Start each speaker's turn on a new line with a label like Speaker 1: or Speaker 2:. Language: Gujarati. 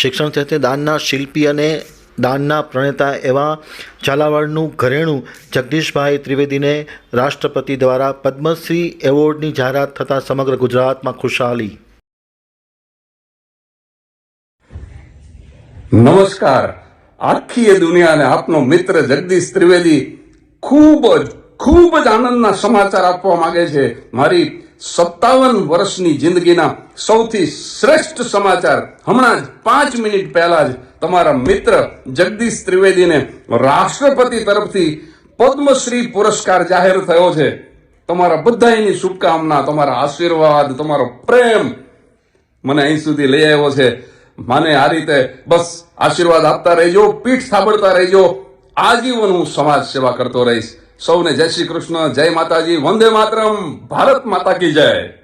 Speaker 1: શિક્ષણ ક્ષેત્રે દાનના શિલ્પી અને દાનના પ્રણેતા એવા ઝાલાવાડનું ઘરેણું જગદીશભાઈ ત્રિવેદીને રાષ્ટ્રપતિ દ્વારા પદ્મશ્રી એવોર્ડની જાહેરાત થતાં સમગ્ર ગુજરાતમાં ખુશહાલી
Speaker 2: નમસ્કાર. આખી એ દુનિયાને આપનો મિત્ર જગદીશ ત્રિવેદી ખૂબ જ ખૂબ જ આનંદના સમાચાર આપવા માંગે છે. મારી સત્તાવન વર્ષની જિંદગીના સૌથી શ્રેષ્ઠ સમાચાર. હમણાં જ પાંચ મિનિટ પહેલા જ તમારા મિત્ર જગદીશ ત્રિવેદીને રાષ્ટ્રપતિ તરફથી પદ્મશ્રી પુરસ્કાર જાહેર થયો છે. તમારા બધાની શુભકામના, તમારા આશીર્વાદ, તમારો પ્રેમ મને અહીં સુધી લઈ આવ્યો છે. મને આ રીતે બસ આશીર્વાદ આપતા રહેજો, પીઠ સાંભળતા રહેજો. આજીવન હું સમાજ સેવા કરતો રહીશ. સૌને જય શ્રી કૃષ્ણ, જય માતાજી, વંદે માતરમ, ભારત માતા કી જય.